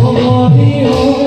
Hari